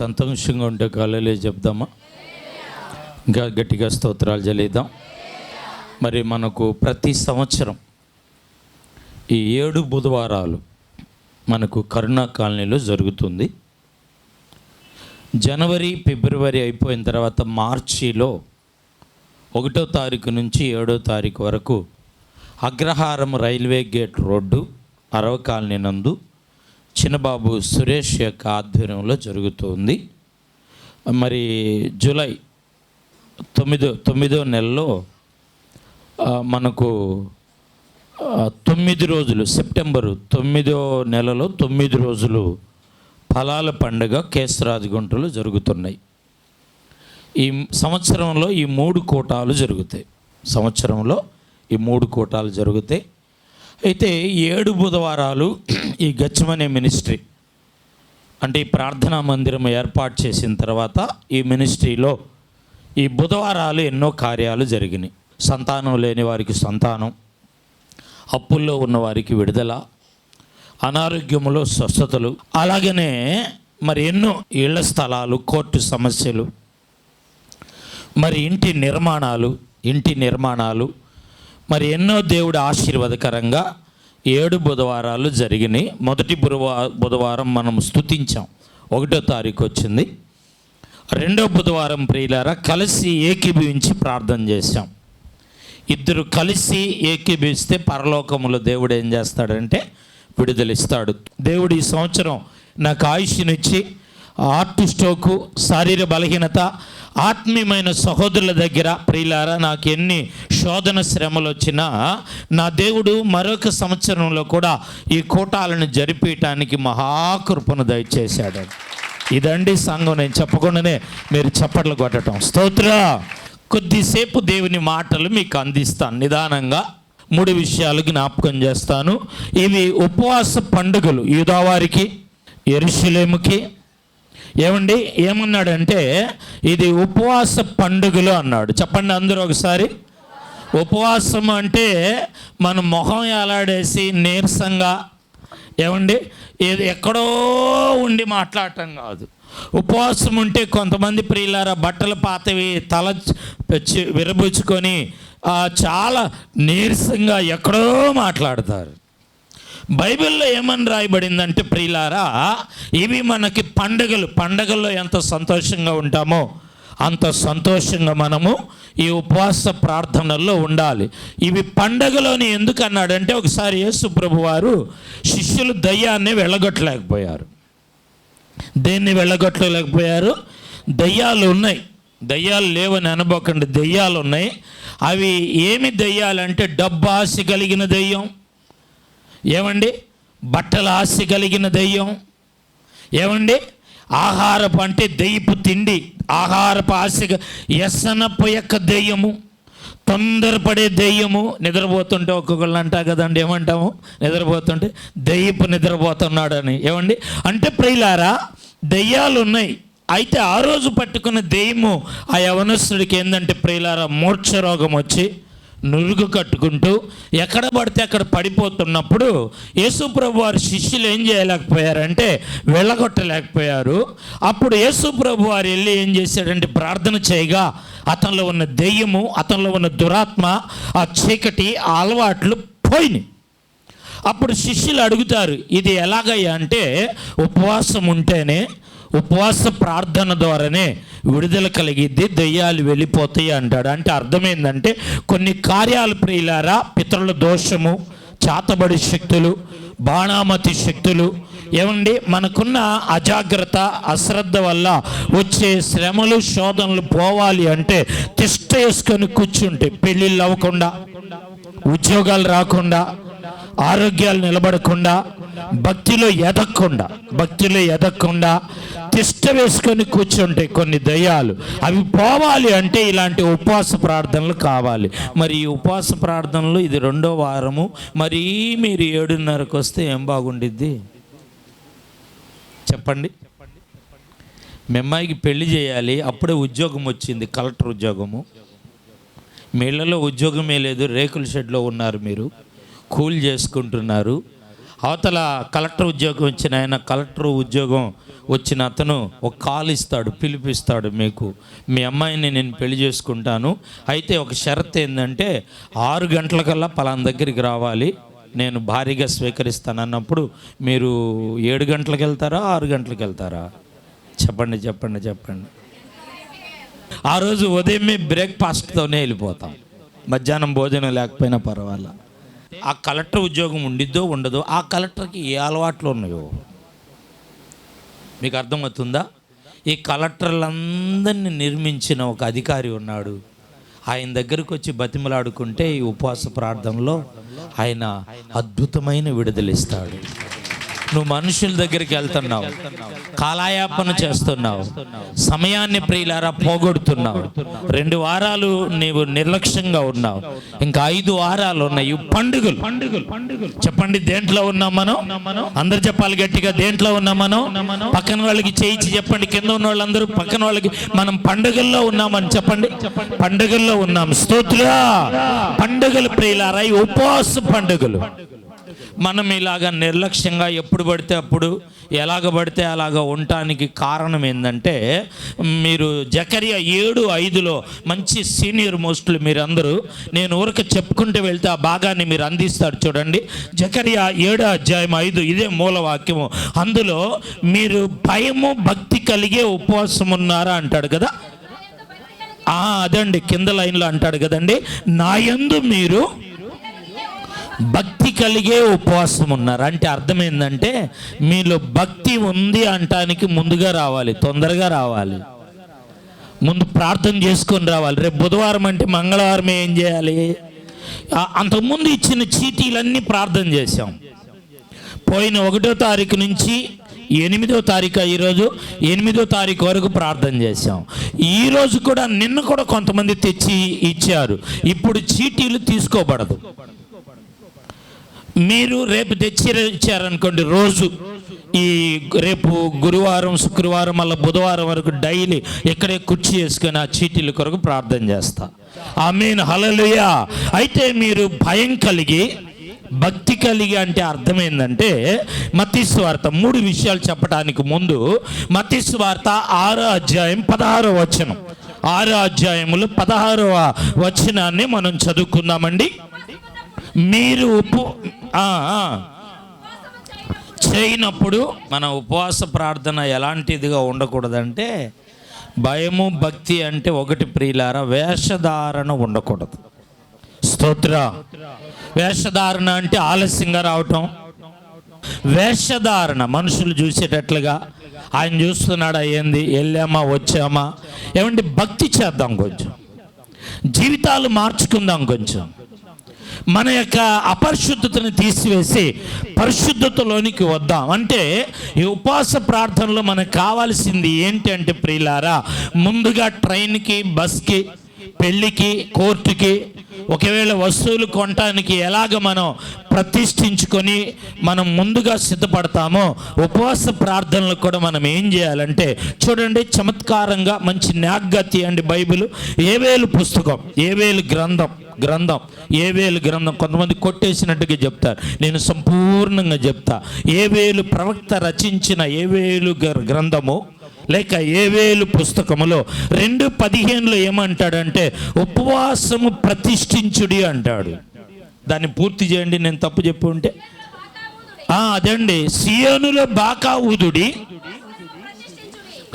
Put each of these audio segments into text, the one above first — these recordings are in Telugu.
సంతోషంగా ఉంటే కాలేలే చెప్దామా? ఇంకా గట్టిగా స్తోత్రాలు చదిద్దాం మరి మనకు ప్రతి సంవత్సరం ఈ ఏడు బుధవారాలు మనకు కరుణా కాలనీలో జరుగుతుంది. జనవరి ఫిబ్రవరి అయిపోయిన తర్వాత మార్చిలో ఒకటో తారీఖు నుంచి ఏడో తారీఖు వరకు Agraharam railway gate road Arava colony నందు చిన్నబాబు సురేష్ యొక్క ఆధ్వర్యంలో జరుగుతుంది. మరి జూలై తొమ్మిదో తొమ్మిదో నెలలో మనకు తొమ్మిది రోజులు సెప్టెంబరు తొమ్మిదో నెలలో తొమ్మిది రోజులు ఫలాల పండుగ కేసరాజగుంటలో జరుగుతున్నాయి. ఈ సంవత్సరంలో ఈ మూడు కూటాలు జరుగుతాయి. సంవత్సరంలో ఈ మూడు కూటాలు జరుగుతాయి. అయితే ఏడు బుధవారాలు ఈ గచ్చమనే మినిస్ట్రీ. అంటే ఈ ప్రార్థనా మందిరం ఏర్పాటు చేసిన తర్వాత ఈ మినిస్ట్రీలో ఈ బుధవారాలు ఎన్నో కార్యాలు జరిగినాయి. సంతానం లేని వారికి సంతానం అప్పుల్లో ఉన్న వారికి విడుదల అనారోగ్యములో స్వస్థతలు అలాగనే మరి ఎన్నో ఇళ్ళ స్థలాలు కోర్టు సమస్యలు మరి ఇంటి నిర్మాణాలు ఇంటి నిర్మాణాలు మరి ఎన్నో దేవుడు ఆశీర్వాదకరంగా ఏడు బుధవారాలు జరిగినాయి. మొదటి బుధవా బుధవారం మనం స్తుతించాం. ఒకటో తారీఖు వచ్చింది. రెండో బుధవారం ప్రియులారా కలిసి ఏకీభవించి ప్రార్థన చేశాం. ఇద్దరు కలిసి ఏకీభవిస్తే పరలోకములో దేవుడు ఏం చేస్తాడంటే విడుదలిస్తాడు. దేవుడు ఈ సంవత్సరం నాకు ఆయుష్నిచ్చి హార్ట్ స్ట్రోకు శారీర బలహీనత ఆత్మీయమైన సహోదరుల దగ్గర ప్రియులారా నాకు ఎన్ని శోధన శ్రమలు వచ్చినా నా దేవుడు మరొక సంవత్సరంలో కూడా ఈ కూటాలను జరిపించడానికి మహాకృపను దయచేశాడు. ఇదండి సంఘం నేను చెప్పకుండానే మీరు చప్పట్లు కొట్టడం స్తోత్ర! కొద్దిసేపు దేవుని మాటలు మీకు అందిస్తాను. నిదానంగా మూడు విషయాలు జ్ఞాపకం చేస్తాను. ఇవి ఉపవాస పండుగలు. యూదావారికి ఎరుషులేముకి ఏమండి? ఏమన్నాడంటే ఇది ఉపవాస పండుగలు అన్నాడు. చెప్పండి అందరూ ఒకసారి. ఉపవాసం అంటే మన మొహం ఎలాడేసి నీరసంగా ఏమండి? ఏది ఎక్కడో ఉండి మాట్లాడటం కాదు. ఉపవాసం ఉంటే కొంతమంది ప్రియులారా బట్టలు పాతవి తల విరబుచ్చుకొని చాలా నీరసంగా ఎక్కడో మాట్లాడతారు. బైబిల్లో ఏమని రాయబడిందంటే ప్రియులారా ఇవి మనకి పండగలు. పండగల్లో ఎంత సంతోషంగా ఉంటామో అంత సంతోషంగా మనము ఈ ఉపవాస ప్రార్థనల్లో ఉండాలి. ఇవి పండగలోని ఎందుకు అన్నాడంటే ఒకసారి యేసుప్రభు వారు శిష్యులు దయ్యాన్ని వెళ్ళగొట్టలేకపోయారు. దేన్ని వెళ్ళగొట్టలేకపోయారు? దయ్యాలు ఉన్నాయి. దయ్యాలు లేవని అనబోకండి దయ్యాలు ఉన్నాయి. అవి ఏమి దయ్యాలంటే డబ్బాసి కలిగిన దయ్యం. ఏమండి? బట్టల ఆశ కలిగిన దెయ్యం. ఏమండి? ఆహారపు అంటే దెయ్యపు తిండి ఆహారపు ఆశ ఎసనపు యొక్క దెయ్యము తొందరపడే దెయ్యము. నిద్రపోతుంటే ఒక్కొక్కళ్ళు అంటా కదండి ఏమంటాము? నిద్రపోతుంటే దెయ్యపు నిద్రపోతున్నాడని. ఏమండి? అంటే ప్రియులారా దెయ్యాలు ఉన్నాయి అయితే ఆ రోజు పట్టుకున్న దెయ్యము ఆ యవనస్తుడికి ఏంటంటే ప్రియులారా మూర్ఛ రోగం వచ్చి నురుగు కట్టుకుంటూ ఎక్కడ పడితే అక్కడ పడిపోతున్నప్పుడు యేసుప్రభు వారి శిష్యులు ఏం చేయలేకపోయారంటే వెళ్ళగొట్టలేకపోయారు. అప్పుడు యేసుప్రభు వారు వెళ్ళి ఏం చేశాడంటే ప్రార్థన చేయగా అతనిలో ఉన్న దెయ్యము అతనిలో ఉన్న దురాత్మ ఆ చీకటి ఆ అలవాట్లు పోయినాయి. అప్పుడు శిష్యులు అడుగుతారు ఇది ఎలాగయ్యా? అంటే ఉపవాసం ఉంటేనే ఉపవాస ప్రార్థన ద్వారానే విడుదల కలిగిద్ది దెయ్యాలు వెళ్ళిపోతాయి అంటాడు. అంటే అర్థమైందంటే కొన్ని కార్యాలు ప్రియులారా పితరుల దోషము చాతబడి శక్తులు బాణామతి శక్తులు ఏమండి? మనకున్న అజాగ్రత్త అశ్రద్ధ వల్ల వచ్చే శ్రమలు శోధనలు పోవాలి అంటే తిష్ట వేసుకొని కూర్చుంటే పెళ్ళిళ్ళు అవ్వకుండా ఉద్యోగాలు రాకుండా ఆరోగ్యాలు నిలబడకుండా భక్తిలో ఎదగకుండా భక్తిలో ఎదగకుండా తిష్ట వేసుకొని కూర్చుంటే కొన్ని దయ్యాలు అవి పోవాలి అంటే ఇలాంటి ఉపవాస ప్రార్థనలు కావాలి. మరి ఈ ఉపవాస ప్రార్థనలు ఇది రెండో వారము మరి మీరు ఏడున్నరకు వస్తే ఏం బాగుండిద్ది? చెప్పండి. మీ అమ్మాయికి పెళ్ళి చేయాలి అప్పుడే ఉద్యోగం వచ్చింది కలెక్టర్ ఉద్యోగము. మీ ఉద్యోగమే లేదు రేకుల షెడ్లో ఉన్నారు మీరు కూల్ చేసుకుంటున్నారు. అవతల కలెక్టర్ ఉద్యోగం వచ్చిన ఆయన కలెక్టర్ ఉద్యోగం వచ్చిన అతను ఒక కాల్ ఇస్తాడు పిలిపిస్తాడు మీకు. మీ అమ్మాయిని నేను పెళ్ళి చేసుకుంటాను. అయితే ఒక షరత్ ఏంటంటే ఆరు గంటలకల్లా పలానా దగ్గరికి రావాలి. నేను భారీగా స్వీకరిస్తాను అన్నప్పుడు మీరు ఏడు గంటలకు వెళ్తారా ఆరు గంటలకు వెళ్తారా? చెప్పండి చెప్పండి చెప్పండి. ఆ రోజు ఉదయం బ్రేక్ఫాస్ట్తోనే వెళ్ళిపోతాం. మధ్యాహ్నం భోజనం లేకపోయినా పర్వాలా. ఆ కలెక్టర్ ఉద్యోగం ఉండిద్దో ఉండదో ఆ కలెక్టర్కి ఏ అలవాట్లు ఉన్నాయో? మీకు అర్థమవుతుందా? ఈ కలెక్టర్లందరినీ నిర్మించిన ఒక అధికారి ఉన్నాడు. ఆయన దగ్గరకు వచ్చి బతిమలాడుకుంటే ఈ ఉపవాస ప్రార్థనలో ఆయన అద్భుతమైన విడుదలిస్తాడు. నువ్వు మనుషుల దగ్గరికి వెళ్తున్నావు. కాలాయాపన చేస్తున్నావు. సమయాన్ని ప్రియులారా పోగొడుతున్నావు. రెండు వారాలు నీవు నిర్లక్ష్యంగా ఉన్నావు. ఇంకా ఐదు వారాలు ఉన్నాయి. పండుగలు పండుగలు. పండుగలు చెప్పండి దేంట్లో ఉన్నాం మనం? అందరు చెప్పాలి గట్టిగా దేంట్లో ఉన్నాం మనం? పక్కన వాళ్ళకి చేయించి చెప్పండి. కింద ఉన్న వాళ్ళందరూ పక్కన వాళ్ళకి మనం పండుగల్లో ఉన్నామని చెప్పండి. పండుగల్లో ఉన్నాం. స్తోత్రులా పండుగలు ప్రియులారా ఉపవాస పండుగలు. మనం ఇలాగ నిర్లక్ష్యంగా ఎప్పుడు పడితే అప్పుడు ఎలాగ పడితే అలాగ ఉండటానికి కారణం ఏంటంటే మీరు జకరియా ఏడు ఐదులో మంచి సీనియర్ మోస్టులు మీరందరూ నేను ఊరక చెప్పుకుంటూ వెళ్తే ఆ భాగాన్ని మీరు అందిస్తారు చూడండి. జకరియా ఏడు అధ్యాయం ఐదు ఇదే మూల వాక్యము. అందులో మీరు భయము భక్తి కలిగే ఉపవాసం ఉన్నారా అంటాడు కదా? అదే అదండి కింద లైన్లో అంటాడు కదండి. నాయందు మీరు భక్తి కలిగే ఉపవాసం ఉన్నారు. అంటే అర్థం ఏంటంటే మీలో భక్తి ఉంది అంటానికి ముందుగా రావాలి తొందరగా రావాలి. ముందు ప్రార్థన చేసుకొని రావాలి. రేపు బుధవారం అంటే మంగళవారం ఏం చేయాలి? అంతకుముందు ఇచ్చిన చీటీలన్నీ ప్రార్థన చేశాం. పోయిన ఒకటో తారీఖు నుంచి ఎనిమిదో తారీఖు ఈరోజు ఎనిమిదో తారీఖు వరకు ప్రార్థన చేశాం. ఈరోజు కూడా నిన్న కూడా కొంతమంది తెచ్చి ఇచ్చారు. ఇప్పుడు చీటీలు తీసుకోబడదు. మీరు రేపు తెచ్చి ఇచ్చారనుకోండి రోజు ఈ రేపు గురువారం శుక్రవారం మళ్ళీ బుధవారం వరకు డైలీ ఇక్కడే కుర్చీ వేసుకొని ఆ చీటీల కొరకు ప్రార్థన చేస్తా. ఐ మీన్ హలలుయా అయితే మీరు భయం కలిగి భక్తి కలిగి అంటే అర్థమైందంటే మతీశ్వార్త మూడు విషయాలు చెప్పడానికి ముందు మతీశ్వార్త ఆరో అధ్యాయం పదహారో వచనం. ఆరో అధ్యాయములు పదహారవ వచనాన్ని మనం చదువుకుందామండి. మీరు ఉపు చేయనప్పుడు మన ఉపవాస ప్రార్థన ఎలాంటిదిగా ఉండకూడదంటే భయము భక్తి అంటే ఒకటి ప్రియులార వేషధారణ ఉండకూడదు. స్తోత్ర. వేషధారణ అంటే ఆలస్యంగా రావటం. వేషధారణ మనుషులు చూసేటట్లుగా ఆయన చూస్తున్నాడా ఏంది వెళ్ళామా వచ్చామా ఏమంటే భక్తి చేద్దాం కొంచెం. జీవితాలు మార్చుకుందాం కొంచెం. మన యొక్క అపరిశుద్ధతను తీసివేసి పరిశుద్ధతలోనికి వద్దాం. అంటే ఈ ఉపవాస ప్రార్థనలో మనకు కావాల్సింది ఏంటి అంటే ప్రియులారా ముందుగా ట్రైన్కి బస్కి పెళ్ళికి కోర్టుకి ఒకవేళ వస్తువులు కొనటానికి ఎలాగ మనం ప్రతిష్ఠించుకొని మనం ముందుగా సిద్ధపడతామో ఉపవాస ప్రార్థనలు కూడా మనం ఏం చేయాలంటే చూడండి చమత్కారంగా మంచి న్యాగ్గతి అండి బైబిల్. ఏవేలు పుస్తకం ఏవేలు గ్రంథం గ్రంథం ఏవేలు గ్రంథం కొంతమంది కొట్టేసినట్టుగా చెప్తారు. నేను సంపూర్ణంగా చెప్తా. ఏవేలు ప్రవక్త రచించిన ఏవేలు గ్రంథము లేక ఏవేలు పుస్తకములో రెండు పదిహేనులో ఏమంటాడంటే ఉపవాసము ప్రతిష్ఠించుడి అంటాడు. దాన్ని పూర్తి చేయండి నేను తప్పు చెప్పి ఉంటే. ఆ, అదండి సియోనులో బాకా ఊదుడి.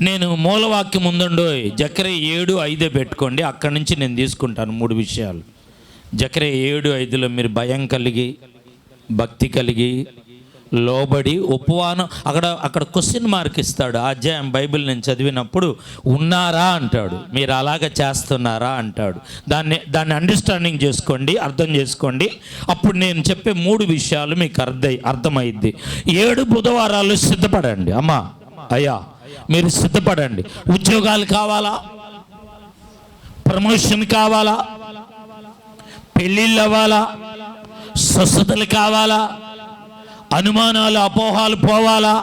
నేను మూలవాక్యం ముందుండు జకరే ఏడు ఐదే పెట్టుకోండి. అక్కడి నుంచి నేను తీసుకుంటాను మూడు విషయాలు. జకరే ఏడు ఐదులో మీరు భయం కలిగి భక్తి కలిగి లోబడి ఉపవానం అక్కడ అక్కడ క్వశ్చన్ మార్క్ ఇస్తాడు. ఆ అధ్యాయం బైబిల్ నేను చదివినప్పుడు ఉన్నారా? అంటాడు. మీరు అలాగ చేస్తున్నారా? అంటాడు. దాన్ని దాన్ని అండర్స్టాండింగ్ చేసుకోండి అర్థం చేసుకోండి. అప్పుడు నేను చెప్పే మూడు విషయాలు మీకు అర్థం అర్థమైద్ది. ఏడు బుధవారాలు సిద్ధపడండి. అమ్మా అయ్యా మీరు సిద్ధపడండి. ఉద్యోగాలు కావాలా? ప్రమోషన్ కావాలా? పెళ్ళిళ్ళు అవ్వాలా? స్వస్థతలు కావాలా? అనుమానాలు అపోహాలు పోవాలా?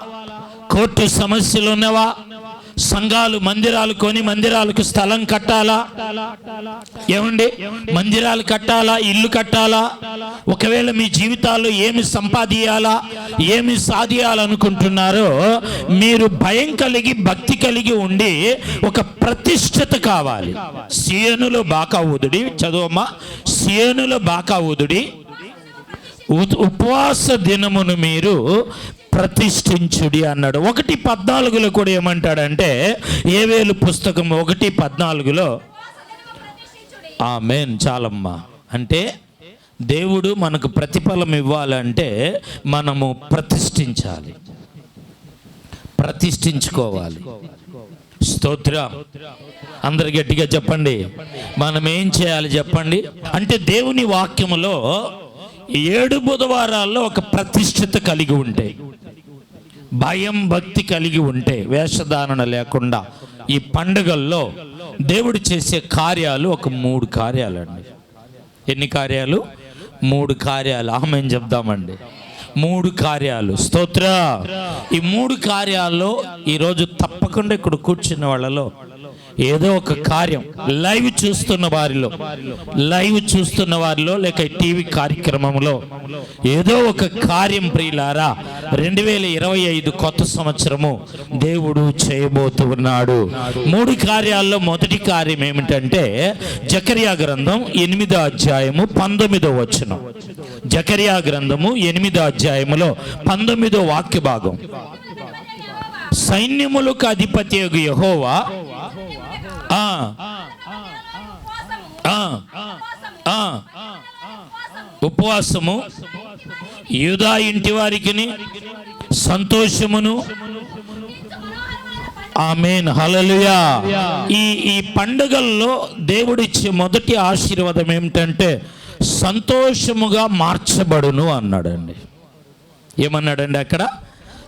కోర్టు సమస్యలు ఉన్నవా? సంఘాలు మందిరాలు కొని మందిరాలకు స్థలం కట్టాలా? ఏమండి? మందిరాలు కట్టాలా? ఇల్లు కట్టాలా? ఒకవేళ మీ జీవితాల్లో ఏమి సంపాదియాలా ఏమి సాధియాలనుకుంటున్నారో మీరు భయం కలిగి భక్తి కలిగి ఉండి ఒక ప్రతిష్టత కావాలి. సియనులో బాకా ఊదుడి చదువమ్మా. సియనులో బాకా ఊదుడి ఉపవాస దినమును మీరు ప్రతిష్ఠించుడి అన్నాడు. ఒకటి పద్నాలుగులో కూడా ఏమంటాడంటే ఏవేలు పుస్తకం ఒకటి పద్నాలుగులో? ఆ మేన్ చాలమ్మా. అంటే దేవుడు మనకు ప్రతిఫలం ఇవ్వాలంటే మనము ప్రతిష్ఠించాలి. ప్రతిష్ఠించుకోవాలి. స్తోత్ర. అందరు గట్టిగా చెప్పండి. మనం ఏం చేయాలి చెప్పండి? అంటే దేవుని వాక్యములో ఏడు బుధవారాల్లో ఒక ప్రతిష్ఠిత కలిగి ఉంటే భయం భక్తి కలిగి ఉంటే వేషధారణ లేకుండా ఈ పండుగల్లో దేవుడు చేసే కార్యాలు ఒక మూడు కార్యాలండి. ఎన్ని కార్యాలు? మూడు కార్యాలు. ఆమెం చెప్దామండి? మూడు కార్యాలు. స్తోత్ర! ఈ మూడు కార్యాల్లో ఈరోజు తప్పకుండా ఇక్కడ కూర్చున్న వాళ్ళలో ఏదో ఒక కార్యం లైవ్ చూస్తున్న వారిలో లైవ్ చూస్తున్న వారిలో లేక టీవీ కార్యక్రమంలో ఏదో ఒక కార్యం ప్రియులారా రెండు వేల ఇరవై ఐదు కొత్త సంవత్సరము దేవుడు చేయబోతూ ఉన్నాడు మూడు కార్యాల్లో మొదటి కార్యం ఏమిటంటే జకరియా గ్రంథం ఎనిమిదో అధ్యాయము పంతొమ్మిదో వచనం. జకరియా గ్రంథము ఎనిమిదో అధ్యాయములో పంతొమ్మిదో వాక్య భాగం సైన్యములకు అధిపతి యహోవా ఉపవాసము. యూదా ఇంటి వారికి సంతోషమును. ఆమెన్. హలలుయా ఈ ఈ పండుగల్లో దేవుడిచ్చే మొదటి ఆశీర్వాదం ఏమిటంటే సంతోషముగా మార్చబడును అన్నాడండి. ఏమన్నాడండి అక్కడ?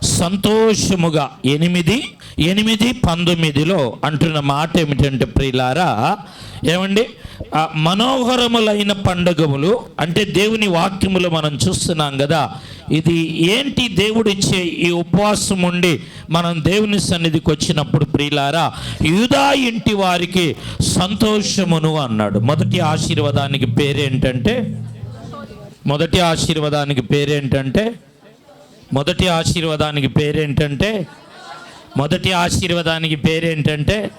సంతోషముగా. ఎనిమిది ఎనిమిది పంతొమ్మిదిలో అంటున్న మాట ఏమిటంటే ప్రియులారా ఏమండి? మనోహరములైన పండుగములు అంటే దేవుని వాక్యములు మనం చూస్తున్నాం కదా ఇది ఏంటి దేవుడిచ్చే ఈ ఉపవాసం ఉండి మనం దేవుని సన్నిధికి వచ్చినప్పుడు ప్రియులారా యూదా ఇంటి వారికి సంతోషమును అన్నాడు. మొదటి ఆశీర్వాదానికి పేరేంటంటే? మొదటి ఆశీర్వాదానికి పేరేంటంటే? మొదటి ఆశీర్వాదానికి పేరేంటంటే? మొదటి ఆశీర్వాదానికి పేరేంటంటే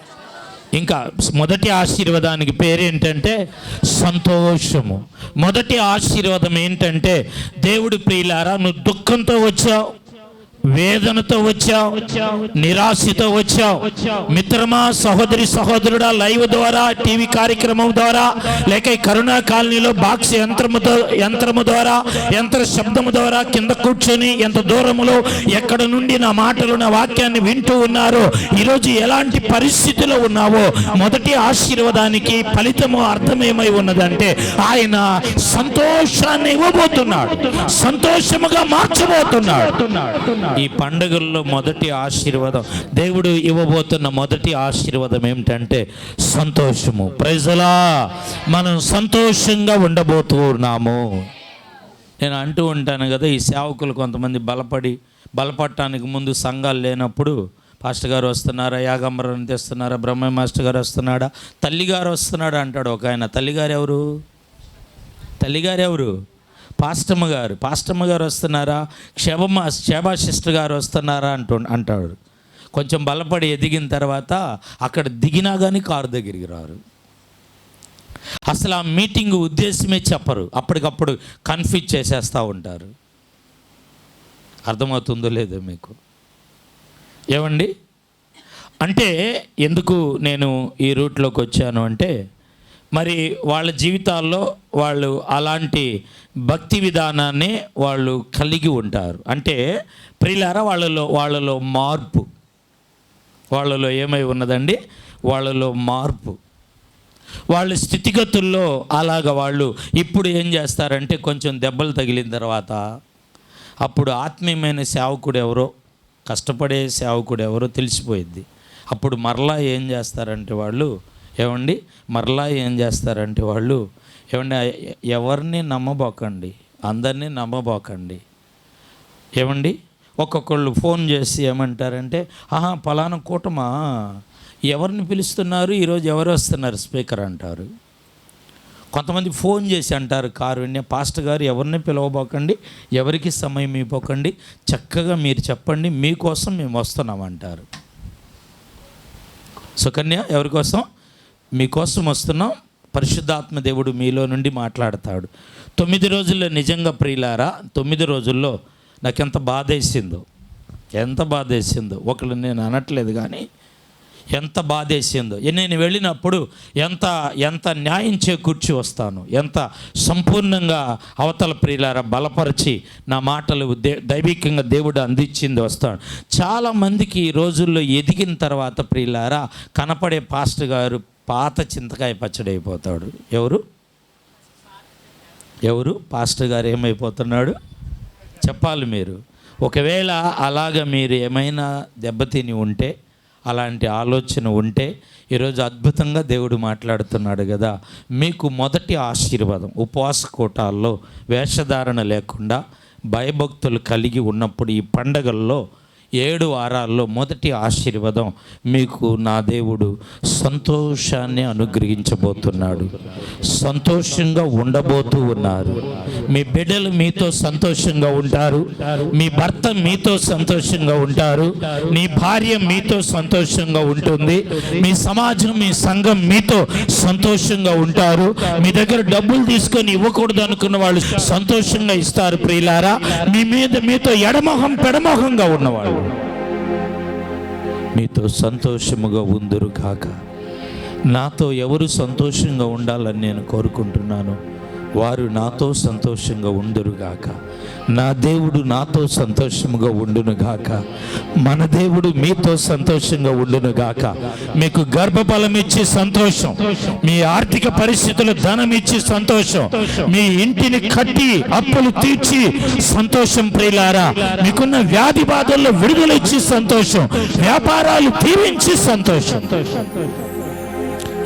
ఇంకా మొదటి ఆశీర్వాదానికి పేరేంటంటే సంతోషము. మొదటి ఆశీర్వాదం ఏంటంటే దేవుడి ప్రియులారా నువ్వు దుఃఖంతో వచ్చావు. వేదనతో వచ్చావు నిరాశతో వచ్చావు. మిత్రమా సహోదరి సహోదరుడా లైవ్ ద్వారా టీవీ కార్యక్రమం ద్వారా లేక కరుణా కాలనీలో బాక్స్ యంత్రముతో యంత్రము ద్వారా యంత్ర శబ్దము ద్వారా కింద కూర్చొని ఎంత దూరములో ఎక్కడ నుండి నా మాటలు నా వాక్యాన్ని వింటూ ఉన్నారో ఈరోజు ఎలాంటి పరిస్థితిలో ఉన్నావో మొదటి ఆశీర్వాదానికి ఫలితము అర్థమేమై ఉన్నదంటే ఆయన సంతోషాన్ని ఇవ్వబోతున్నాడు. సంతోషముగా మార్చబోతున్నాడు. ఈ పండుగల్లో మొదటి ఆశీర్వాదం దేవుడు ఇవ్వబోతున్న మొదటి ఆశీర్వాదం ఏమిటంటే సంతోషము. ప్రజలా మనం సంతోషంగా ఉండబోతున్నాము నేను అంటూ ఉంటాను కదా ఈ సేవకులు కొంతమంది బలపడి బలపడటానికి ముందు సంఘాలు లేనప్పుడు పాస్టర్ గారు వస్తున్నారా యాగంబరం తెస్తున్నారా బ్రహ్మ మాస్టర్ గారు వస్తున్నాడా తల్లిగారు వస్తున్నాడా అంటాడు ఒక ఆయన. తల్లిగారు ఎవరు? తల్లిగారు ఎవరు? పాస్టమ్మ గారు పాస్టమ్మ గారు వస్తున్నారా? క్షేమమ్మ క్షేమా సిస్టర్ గారు వస్తున్నారా అంటు అంటాడు. కొంచెం బలపడి ఎదిగిన తర్వాత అక్కడ దిగినా కానీ కారు దగ్గరికి రారు. అసలు ఆ మీటింగ్ ఉద్దేశమే చెప్పరు. అప్పటికప్పుడు కన్ఫ్యూజ్ చేసేస్తూ ఉంటారు. అర్థమవుతుందో లేదో మీకు? ఏమండి? అంటే ఎందుకు నేను ఈ రూట్లోకి వచ్చాను అంటే మరి వాళ్ళ జీవితాల్లో వాళ్ళు అలాంటి భక్తి విధానాన్ని వాళ్ళు కలిగి ఉంటారు. అంటే ప్రిలారా వాళ్ళలో వాళ్ళలో మార్పు. వాళ్ళలో ఏమై ఉన్నదండి? వాళ్ళలో మార్పు. వాళ్ళ స్థితిగతుల్లో అలాగ వాళ్ళు ఇప్పుడు ఏం చేస్తారంటే కొంచెం దెబ్బలు తగిలిన తర్వాత అప్పుడు ఆత్మీయమైన సేవకుడు ఎవరో కష్టపడే సేవకుడు ఎవరో తెలిసిపోయింది అప్పుడు మరలా ఏం చేస్తారంటే వాళ్ళు ఏమండి? మరలా ఏం చేస్తారంటే వాళ్ళు ఏమండి ఎవరిని నమ్మబోకండి? అందరినీ నమ్మబోకండి. ఏమండి? ఒక్కొక్కళ్ళు ఫోన్ చేసి ఏమంటారంటే ఆహా పలానా కూటమా? ఎవరిని పిలుస్తున్నారు? ఈరోజు ఎవరు వస్తున్నారు? స్పీకర్ అంటారు. కొంతమంది ఫోన్ చేసి అంటారు కారు విన్నే పాస్టర్ గారు ఎవరిని పిలవబోకండి? ఎవరికి సమయం ఇవ్వకండి? చక్కగా మీరు చెప్పండి మీకోసం మేము వస్తున్నాం అంటారు. సుకన్య ఎవరి కోసం మీకోసం వస్తున్నాం. పరిశుద్ధాత్మ దేవుడు మీలో నుండి మాట్లాడతాడు. తొమ్మిది రోజుల్లో నిజంగా ప్రియులారా తొమ్మిది రోజుల్లో నాకు ఎంత బాధ వేసిందో ఎంత బాధ వేసిందో ఒకళ్ళు నేను అనట్లేదు కానీ ఎంత బాధేసిందో. నేను వెళ్ళినప్పుడు ఎంత ఎంత న్యాయం చేకూర్చి వస్తాను ఎంత సంపూర్ణంగా అవతల ప్రియులారా బలపరిచి నా మాటలు దే దైవికంగా దేవుడు అందించింది వస్తాను. చాలామందికి ఈ రోజుల్లో ఎదిగిన తర్వాత ప్రియులారా కనపడే పాస్టర్ గారు పాత చింతకాయ పచ్చడి అయిపోతాడు. ఎవరు? ఎవరు? పాస్టర్ గారు ఏమైపోతున్నాడు? చెప్పాలి మీరు. ఒకవేళ అలాగ మీరు ఏమైనా దెబ్బతిని ఉంటే అలాంటి ఆలోచన ఉంటే ఈరోజు అద్భుతంగా దేవుడు మాట్లాడుతున్నాడు కదా. మీకు మొదటి ఆశీర్వాదం ఉపవాస కూటాల్లో వేషధారణ లేకుండా భయభక్తులు కలిగి ఉన్నప్పుడు ఈ పండగల్లో ఏడు వారాల్లో మొదటి ఆశీర్వాదం మీకు నా దేవుడు సంతోషాన్ని అనుగ్రహించబోతున్నాడు. సంతోషంగా ఉండబోతూ ఉన్నారు. మీ బిడ్డలు మీతో సంతోషంగా ఉంటారు. మీ భర్త మీతో సంతోషంగా ఉంటారు. మీ భార్య మీతో సంతోషంగా ఉంటుంది. మీ సమాజం మీ సంఘం మీతో సంతోషంగా ఉంటారు. మీ దగ్గర డబ్బులు తీసుకొని ఇవ్వకూడదు అనుకున్న వాళ్ళు సంతోషంగా ఇస్తారు ప్రియులారా. మీ మీద మీతో ఎడమొహం పెడమొహంగా ఉన్నవాళ్ళు. మీతో సంతోషముగా ఉందురు కాక నాతో ఎవరు సంతోషంగా ఉండాలని నేను కోరుకుంటున్నాను. వారు నాతో సంతోషంగా ఉండురుగాక నా దేవుడు నాతో సంతోషముగా ఉండునుగాక మన దేవుడు మీతో సంతోషంగా ఉండునుగాక మీకు గర్భఫలం ఇచ్చి సంతోషం. మీ ఆర్థిక పరిస్థితులు ధనం ఇచ్చి సంతోషం. మీ ఇంటిని కట్టి అప్పులు తీర్చి సంతోషం ప్రియులారా. మీకున్న వ్యాధి బాధల్లో విడుదల ఇచ్చి సంతోషం. వ్యాపారాలు దీవించి సంతోషం.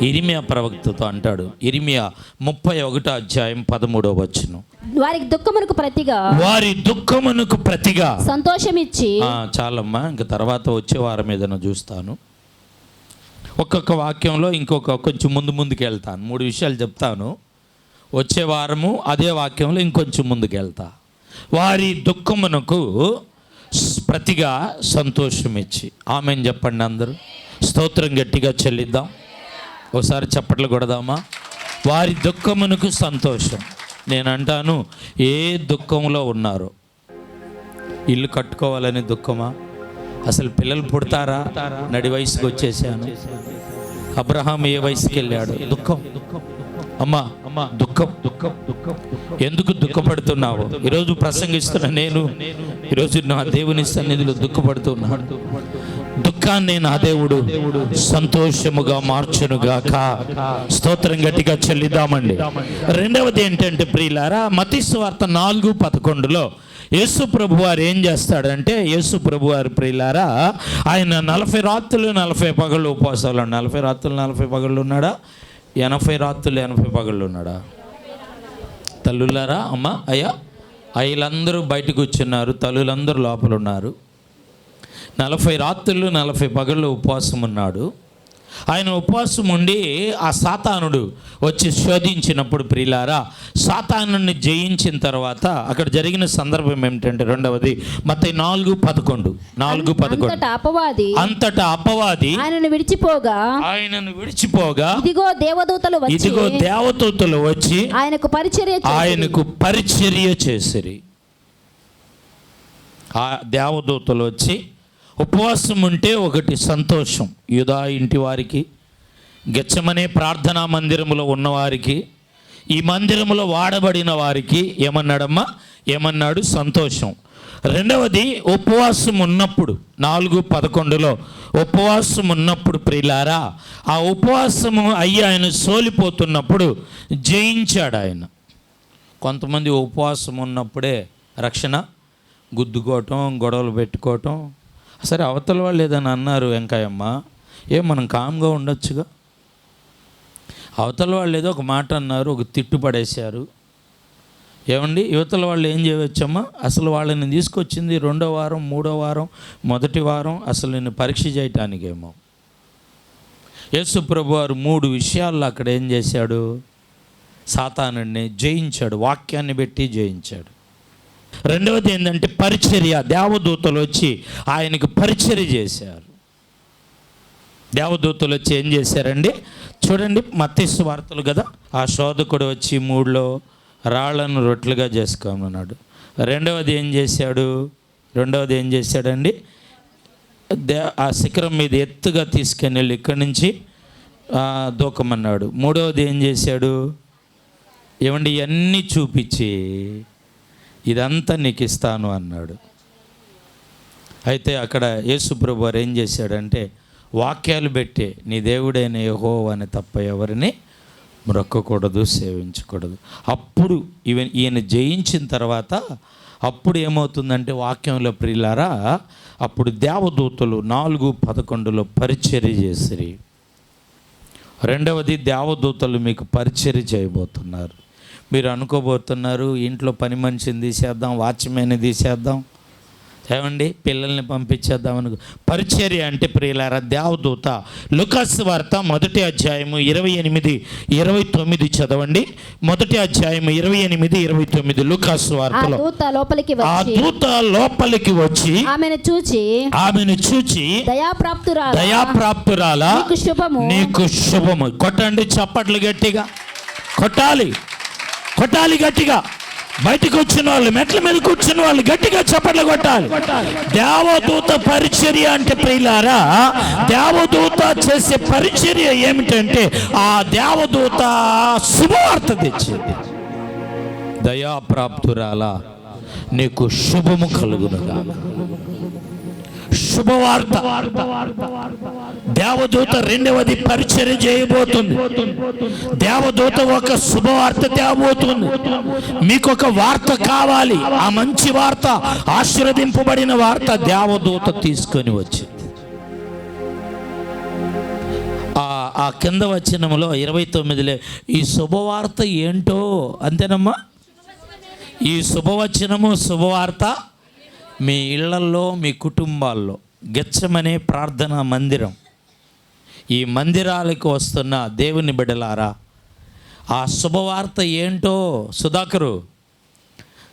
ఇరిమియా ప్రవక్తతో అంటాడు. ఇరిమియా ముప్పై ఒకటో అధ్యాయం పదమూడో వచ్చును వారికి దుఃఖమునకు ప్రతిగా వారి దుఃఖమునకు ప్రతిగా. సంతోషమిచ్చి ఆ, చాలమ్మా ఇంక తర్వాత వచ్చే వారం ఏదైనా చూస్తాను. ఒక్కొక్క వాక్యంలో ఇంకొక కొంచెం ముందు ముందుకు వెళ్తాను మూడు విషయాలు చెప్తాను. వచ్చే వారము అదే వాక్యంలో ఇంకొంచెం ముందుకు వెళ్తా వారి దుఃఖమునకు ప్రతిగా సంతోషం ఇచ్చి ఆమెను చెప్పండి అందరూ? స్తోత్రం గట్టిగా చెల్లిద్దాం. ఒకసారి చప్పట్లు కొడదామా? వారి దుఃఖమునకు సంతోషం. నేను అంటాను ఏ దుఃఖంలో ఉన్నారు. ఇల్లు కట్టుకోవాలనే దుఃఖమా? అసలు పిల్లలు పుడతారా? నడి వయసుకు వచ్చేసాను. అబ్రహాం ఏ వయసుకి వెళ్ళాడు? దుఃఖం. అమ్మా అమ్మా దుఃఖం దుఃఖం దుఃఖం. ఎందుకు దుఃఖపడుతున్నావు? ఈరోజు ప్రసంగిస్తున్న నేను ఈరోజు నా దేవుని సన్నిధిలో దుఃఖపడుతున్నాను. దుఃఖాన్ని నా దేవుడు సంతోషముగా మార్చునుగాక. స్తోత్రం గట్టిగా చెల్లిద్దామండి. రెండవది ఏంటంటే ప్రియులారా మతి నాలుగు పదకొండులో యేసు ప్రభు వారు ఏం చేస్తాడంటే యేసు ప్రభు వారి ప్రియులారా ఆయన నలభై రాత్రులు నలభై పగళ్ళు ఉపవాసాలు నలభై రాత్రులు నలభై పగళ్ళు ఉన్నాడా? ఎనభై రాత్రులు ఎనభై పగళ్ళు ఉన్నాడా? తల్లులారా అమ్మ అయ్యా అయ్యలందరూ బయటకు వచ్చిన్నారు తల్లులందరూ లోపల ఉన్నారు నలభై రాత్రులు నలభై పగళ్ళు ఉపవాసం ఉన్నాడు. ఆయన ఉపవాసం ఉండి ఆ సాతానుడు వచ్చి శోధించినప్పుడు ప్రియులారా సాతానుని జయించిన తర్వాత అక్కడ జరిగిన సందర్భం ఏమిటంటే రెండవది మత నాలుగు పదకొండు నాలుగు పదకొండు. అపవాది అంతటా అపవాది ఆయనను విడిచిపోగా ఆయనను విడిచిపోగా ఇదిగో దేవదూతలు వచ్చి ఇదిగో దేవదూతలు వచ్చి ఆయనకు పరిచర్య. ఆయనకు పరిచర్య చేసిరి. ఆ దేవదూతలు వచ్చి ఉపవాసం ఉంటే ఒకటి సంతోషం. యుధా ఇంటి వారికి గెచ్చమనే ప్రార్థనా మందిరములో ఉన్నవారికి ఈ మందిరములో వాడబడిన వారికి ఏమన్నాడమ్మా? ఏమన్నాడు? సంతోషం. రెండవది ఉపవాసం ఉన్నప్పుడు నాలుగు పదకొండులో ఉపవాసం ఉన్నప్పుడు ప్రిలారా ఆ ఉపవాసము అయ్యి ఆయన సోలిపోతున్నప్పుడు జయించాడు ఆయన. కొంతమంది ఉపవాసం ఉన్నప్పుడే రక్షణ గుద్దుకోవటం గొడవలు పెట్టుకోవటం సరే అవతల వాళ్ళు ఏదైనా అన్నారు వెంకాయమ్మ ఏ మనం కామ్గా ఉండొచ్చుగా? అవతల వాళ్ళు ఏదో ఒక మాట అన్నారు ఒక తిట్టు పడేశారు. ఏమండి? యువతల వాళ్ళు ఏం చేయవచ్చమ్మా? అసలు వాళ్ళని తీసుకొచ్చింది రెండో వారం మూడో వారం మొదటి వారం అసలు నేను పరీక్ష చేయటానికేమో. యేసు ప్రభు వారు మూడు విషయాల్లో అక్కడ ఏం చేశాడు? సాతానుడిని జయించాడు వాక్యాన్ని పెట్టి జయించాడు. రెండవది ఏంటంటే పరిచర్య. దేవదూతలు వచ్చి ఆయనకు పరిచర్య చేశారు. దేవదూతలు వచ్చి ఏం చేశారండి? చూడండి మత్స్సు వార్తలు కదా. ఆ శోధకుడు వచ్చి మూడులో రాళ్ళను రొట్టెలుగా చేసుకోమన్నాడు. రెండవది ఏం చేశాడు? రెండవది ఏం చేశాడండి? దే ఆ శిఖరం మీద ఎత్తుగా తీసుకొని వెళ్ళి ఇక్కడి నుంచి దూకమన్నాడు. మూడవది ఏం చేశాడు? ఏమండి ఇవన్నీ చూపించి ఇదంతా నీకు ఇస్తాను అన్నాడు. అయితే అక్కడ యేసుప్రభు వారు ఏం చేశాడంటే వాక్యాలు పెట్టే నీ దేవుడైన యహో అని తప్ప ఎవరిని మ్రొక్కకూడదు సేవించకూడదు. అప్పుడు ఈవెన్ ఈయన జయించిన తర్వాత అప్పుడు ఏమవుతుందంటే వాక్యంలో ప్రియులారా అప్పుడు దేవదూతలు నాలుగు పదకొండులో పరిచర్య చేసిరి. రెండవది దేవదూతలు మీకు పరిచర్య చేయబోతున్నారు. మీరు అనుకోబోతున్నారు ఇంట్లో పని మనిషిని తీసేద్దాం వాచ్మెన్ తీసేద్దాం. ఏమండి? పిల్లల్ని పంపించేద్దాం అనుకో పరిచర్య అంటే ప్రియులారా దేవదూత లుకాస్ వార్త మొదటి అధ్యాయము ఇరవై ఎనిమిది ఇరవై తొమ్మిది చదవండి. మొదటి అధ్యాయము ఇరవై ఎనిమిది ఇరవై తొమ్మిది లుకాస్ వార్తలో. దూత లోపలికి ఆ వచ్చి దూత లోపలికి వచ్చి ఆమెను చూచి ఆమెను చూచి దయాప్రాప్తురాలా దయాప్రాప్తురాలా నీకు శుభము. నీకు శుభము. కొట్టండి చప్పట్లు గట్టిగా. కొట్టాలి. కొట్టాలి గట్టిగా. బయటకు వచ్చిన వాళ్ళు మెట్ల మీద కూర్చున్న వాళ్ళు గట్టిగా చప్పట్లు కొట్టాలి. దేవదూత పరిచర్య అంటే ప్రియులారా దేవదూత చేసే పరిచర్య ఏమిటంటే ఆ దేవదూత శుభవార్త తెచ్చింది. దయాప్రాప్తురాలా నీకు శుభము కలుగునుగా శుభవార్త. దేవదూత రెండవది పరిచయం చేయబోతుంది. దేవదూత ఒక శుభవార్త తేబోతుంది. మీకు ఒక వార్త కావాలి. ఆ మంచి వార్త ఆశీర్వదింపబడిన వార్త దేవదూత తీసుకొని వచ్చింది. ఆ కింద వచనములో ఇరవై తొమ్మిదిలో ఈ శుభవార్త ఏంటో అంతేనమ్మా? ఈ శుభవచనము శుభవార్త మీ ఇళ్ళల్లో మీ కుటుంబాల్లో గెచ్చమనే ప్రార్థనా మందిరం. ఈ మందిరాలకు వస్తున్న దేవుని బిడలారా ఆ శుభవార్త ఏంటో సుధాకరు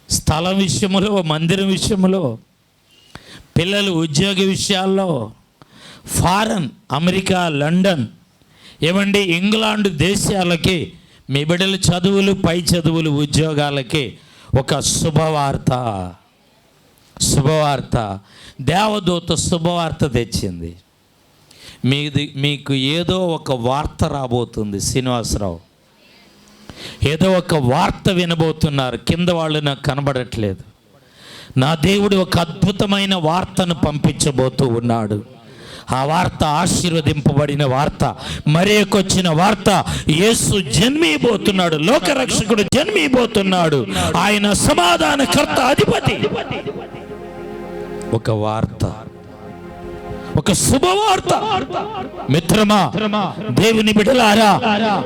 స్థలం విషయములో మందిరం విషయములో పిల్లలు ఉద్యోగ విషయాల్లో ఫారెన్ అమెరికా లండన్ ఏమండి ఇంగ్లాండ్ దేశాలకి మీ బిడ్డల చదువులు పై చదువులు ఉద్యోగాలకి ఒక శుభవార్త. శుభవార్త. దేవదూత శుభవార్త తెచ్చింది. మీది మీకు ఏదో ఒక వార్త రాబోతుంది శ్రీనివాసరావు. ఏదో ఒక వార్త వినబోతున్నారు కింద వాళ్ళు నాకు కనబడట్లేదు. నా దేవుడు ఒక అద్భుతమైన వార్తను పంపించబోతూ ఉన్నాడు. ఆ వార్త ఆశీర్వదింపబడిన వార్త మరేకొచ్చిన వార్త యేసు జన్మిబోతున్నాడు లోకరక్షకుడు జన్మిబోతున్నాడు ఆయన సమాధానకర్త అధిపతి. ఒక వార్త. ఒక శుభవార్త. మిత్రమా దేవుని బిడలారా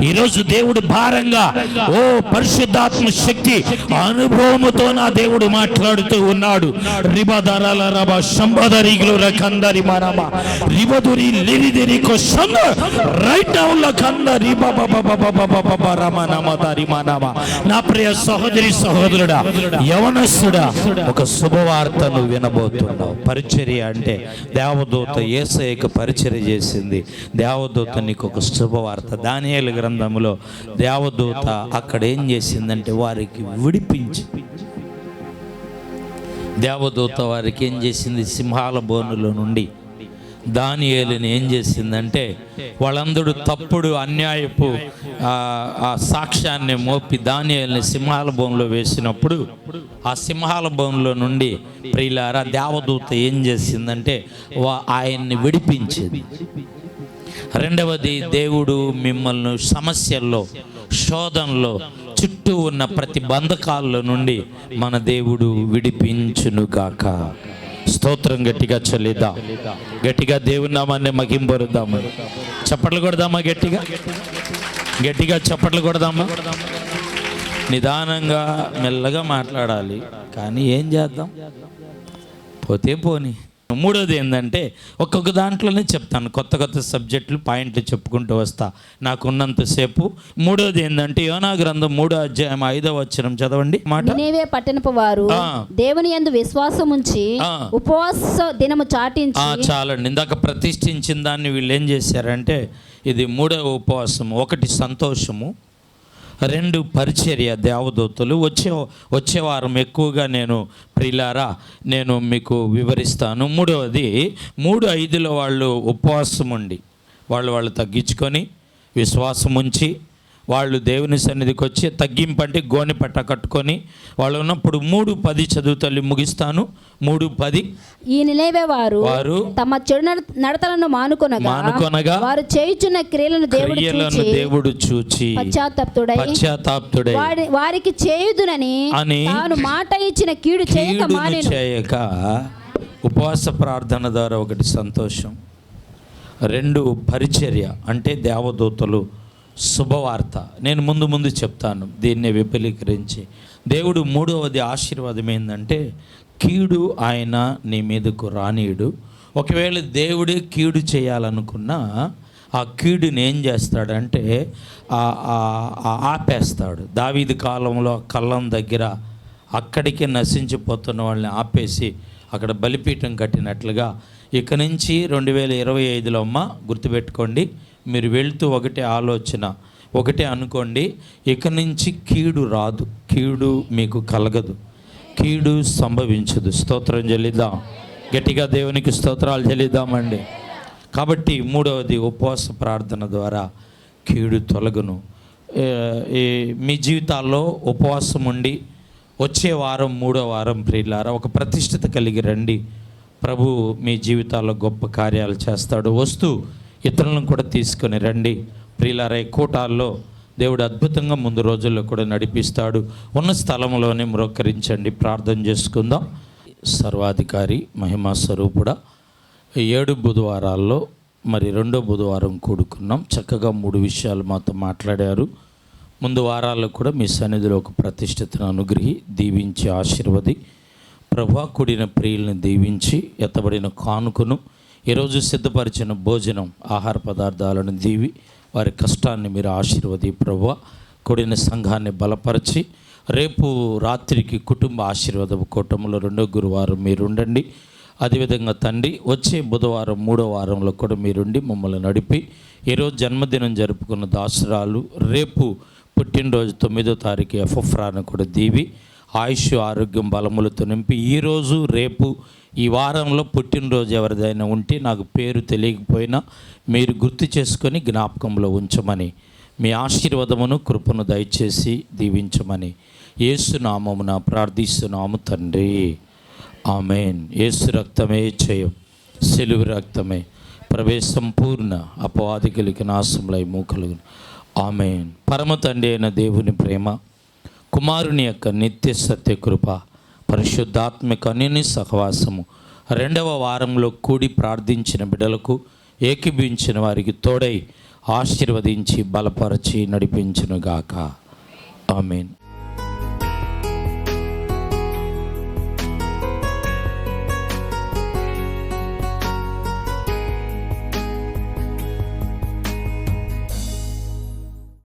ఈరోజు దేవుడు భారంగా ఓ పరిశుద్ధాత్మ శక్తి అనుభవముతో నా దేవుడు మాట్లాడుతూ ఉన్నాడు. రిబదరల రబ శంబదరిగులు రకందరి మనమ రిబదురి లిరిదిరి కొసంద రైట్ డౌన్ ల కంద రిబ దరి మనమ. నా ప్రియ సహోదరి సహోదరుడా యవనస్తుడా ఒక శుభవార్తను వినబోతున్నావు. పరిచర్య అంటే దేవదూత ఏసయ్యకు పరిచయం చేసింది. దేవదూత నీకు ఒక శుభవార్త. దానియేలు గ్రంథంలో దేవదూత అక్కడ ఏం చేసిందంటే వారికి విడిపించి దేవదూత వారికి ఏం చేసింది? సింహాల బోనులో నుండి దానియేలుని ఏం చేసిందంటే వాళ్ళందరూ తప్పుడు అన్యాయపు ఆ, సాక్ష్యాన్ని మోపి దానియేలుని సింహాల బోన్లో వేసినప్పుడు ఆ సింహాల భవంలో నుండి ప్రియులారా దేవదూత ఏం చేసిందంటే వా ఆయన్ని విడిపించింది. రెండవది దేవుడు మిమ్మల్ని సమస్యల్లో శోధనలో చుట్టూ ఉన్న ప్రతి బంధకాల్లో నుండి మన దేవుడు విడిపించునుగాక. స్తోత్రం గట్టిగా చెల్లిద్దాం. గట్టిగా దేవుని నామాన్ని మగింపరుద్దాము చప్పట్లు కొడదామా గట్టిగా? గట్టిగా చప్పట్లు కొడదామా? నిదానంగా మెల్లగా మాట్లాడాలి. కానీ ఏం చేద్దాం? పోతే పోనీ. మూడోది ఏంటంటే ఒక్కొక్క దాంట్లోనే చెప్తాను. కొత్త కొత్త సబ్జెక్టులు పాయింట్లు చెప్పుకుంటూ వస్తా. నాకున్నంతసేపు మూడోది ఏంటంటే యోనా గ్రంథం మూడో అధ్యాయం ఐదో వచ్చినం చదవండి. మాట? నినేవే పట్టణపు వారు. దేవుని యందు విశ్వాసం ఉంచి. ఉపవాస దినము చాటించి చాలండి. ఇందాక ప్రతిష్ఠించిన దాన్ని వీళ్ళు ఏం చేశారంటే ఇది మూడవ ఉపవాసం ఒకటి సంతోషము రెండు పరిచర్య దేవదూతలు. వచ్చే వచ్చే వారం ఎక్కువగా నేను ప్రిలారా నేను మీకు వివరిస్తాను. మూడవది మూడు ఐదులో వాళ్ళు ఉపవాసం ఉండి వాళ్ళు వాళ్ళు తగ్గించుకొని విశ్వాసం ఉంచి వాళ్ళు దేవుని సన్నిధికి వచ్చి తగ్గింపు అంటే గోనె పట్ట కట్టుకొని వాళ్ళు ఉన్నప్పుడు మూడు పది చదువుతల్లి ముగిస్తాను మూడు పది ఈ నినేవే వారు వారు తమ చెడు నడ- నడతలను మానుకొనగా మానుకొనగా వారు చేయుచున్న క్రియలను దేవుడు దేవుడు చూచి పశ్చాత్తప్తుడై పశ్చాత్తాప్తుడై వారి వారికి చేయుదునని అని తాను మాట ఇచ్చిన కీడు చేయక మానేను. చేయక ఉపవాస ప్రార్థన ద్వారా ఒకటి సంతోషం. రెండు పరిచర్య అంటే దేవదూతలు శుభవార్త. నేను ముందు ముందు చెప్తాను దీన్ని విపులీకరించి. దేవుడు మూడవది ఆశీర్వాదం ఏంటంటే కీడు ఆయన నీ మీదకు రానీయుడు ఒకవేళ దేవుడే కీడు చేయాలనుకున్నా ఆ కీడుని ఏం చేస్తాడంటే ఆపేస్తాడు. దావీది కాలంలో కళ్ళం దగ్గర అక్కడికి నశించిపోతున్న వాళ్ళని ఆపేసి అక్కడ బలిపీఠం కట్టినట్లుగా ఇక నుంచి రెండు వేల ఇరవై ఐదులో అమ్మ గుర్తుపెట్టుకోండి మీరు వెళ్తూ ఒకటే ఆలోచన ఒకటే అనుకోండి ఇక నుంచి కీడు రాదు కీడు మీకు కలగదు కీడు సంభవించదు. స్తోత్రం చెల్లిద్దాం. గట్టిగా దేవునికి స్తోత్రాలు చెల్లిద్దామండి. కాబట్టి మూడవది ఉపవాస ప్రార్థన ద్వారా కీడు తొలగును. మీ జీవితాల్లో ఉపవాసం ఉండి వచ్చే వారం మూడో వారం ప్రియులారా ఒక ప్రతిష్ఠత కలిగి రండి. ప్రభు మీ జీవితాల్లో గొప్ప కార్యాలు చేస్తాడు. వస్తూ ఇతరులను కూడా తీసుకొని రండి. ప్రియులారే కూటాల్లో దేవుడు అద్భుతంగా ముందు రోజుల్లో కూడా నడిపిస్తాడు. ఉన్న స్థలంలోనే మ్రోకరించండి ప్రార్థన చేసుకుందాం. సర్వాధికారి మహిమా స్వరూపుడా ఈ ఏడు బుధవారాల్లో మరి రెండో బుధవారం కూడుకున్నాం. చక్కగా మూడు విషయాలు మాతో మాట్లాడారు. ముందు వారాల్లో కూడా మీ సన్నిధిలో ఒక ప్రతిష్ఠితను అనుగ్రహి దీవించి ఆశీర్వది. ప్రభా కూడిన ప్రియుల్ని దీవించి ఎత్తబడిన కానుకను ఈరోజు సిద్ధపరిచిన భోజనం ఆహార పదార్థాలను దీవి వారి కష్టాన్ని మీరు ఆశీర్వది ప్రభు కూడిన సంఘాన్ని బలపరిచి రేపు రాత్రికి కుటుంబ ఆశీర్వాద కూటంలో రెండో గురువారం మీరు ఉండండి అదేవిధంగా తండ్రి వచ్చే బుధవారం మూడో వారంలో కూడా మీరుండి మమ్మల్ని నడిపి ఈరోజు జన్మదినం జరుపుకున్న దాసురాలు రేపు పుట్టినరోజు తొమ్మిదో తారీఖు ఎఫ్ఎఫ్రాను కూడా దీవి ఆయుష్ ఆరోగ్యం బలములతో నింపి ఈరోజు రేపు ఈ వారంలో పుట్టినరోజు ఎవరిదైనా ఉంటే నాకు పేరు తెలియకపోయినా మీరు గుర్తు చేసుకొని జ్ఞాపకంలో ఉంచమని మీ ఆశీర్వాదమును కృపను దయచేసి దీవించమని ఏసునామమున ప్రార్థిస్తున్నాము తండ్రి. ఆమెన్. ఏసు రక్తమే చేయం సెలువు రక్తమే ప్రవేశ సంపూర్ణ అపవాదికులకి నాశములై మూకలు ఆమెన్. పరమ తండ్రి అయిన దేవుని ప్రేమ కుమారుని యొక్క నిత్య సత్య కృప పరిశుద్ధాత్మిక అన్ని సహవాసము రెండవ వారంలో కూడి ప్రార్థించిన బిడలకు ఏకీభించిన వారికి తోడై ఆశీర్వదించి బలపరచి నడిపించునుగాక. ఆమెన్.